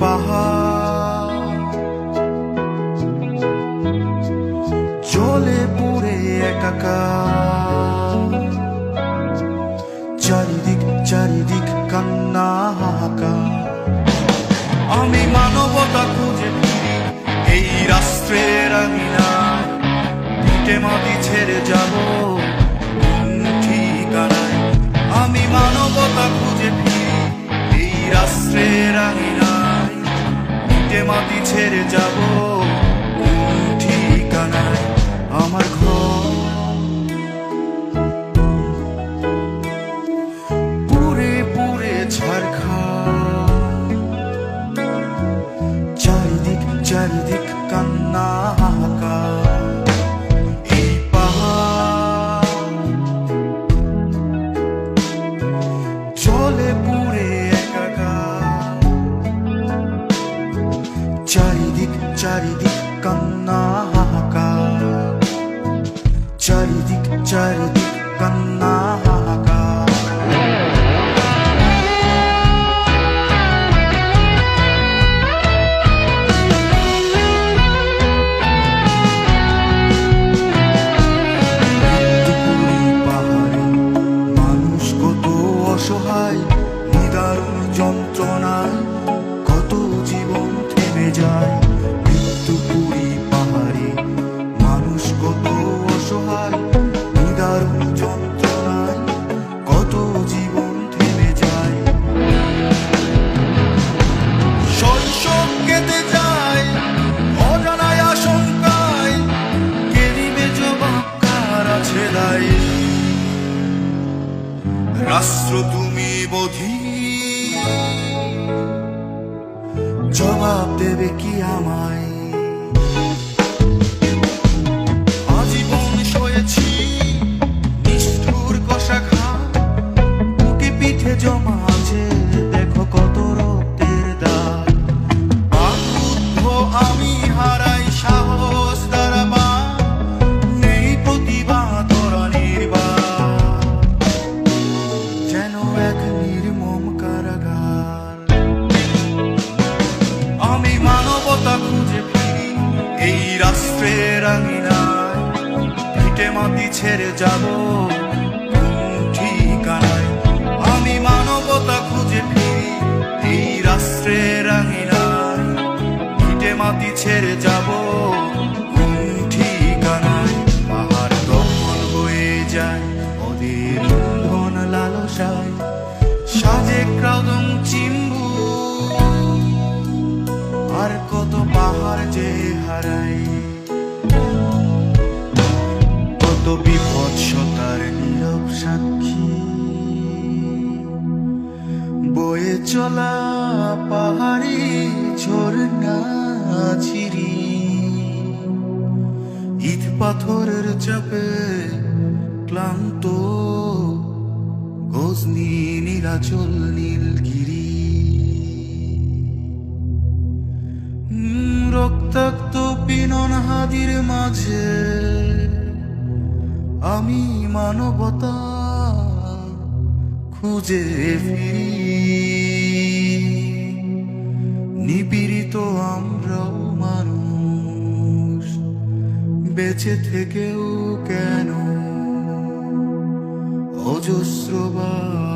পাহাড় জলে পুরে একাকার। চারিদিক চারিদিক কান্না, হাহাকার। আমি মানবতা খুঁজে ফিরি এই রাষ্ট্রের আঙিনা মাটি ছেড়ে যাব কান্না হাহাকার চারিদিক চারিদিক কান্না বোধি। জবাব দেবে কি আমায়? অস্ত্রের আঙিনায় ভিটে মাটি ছেড়ে যাব ঠিকানায়? আমি মানবতা চলা পাহাড়ি ঝর্ণা ছিরি ইট পাথরের চাপে ক্লান্ত গজনি নীলাচল নীলগিরি। রক্তাক্ত পিনন হাদির মাঝে আমি মানবতা খুঁজে ফিরি। নিপীড়িত আমরাও মানুষ। বেঁচে থেকেও কেন? অজস্রবার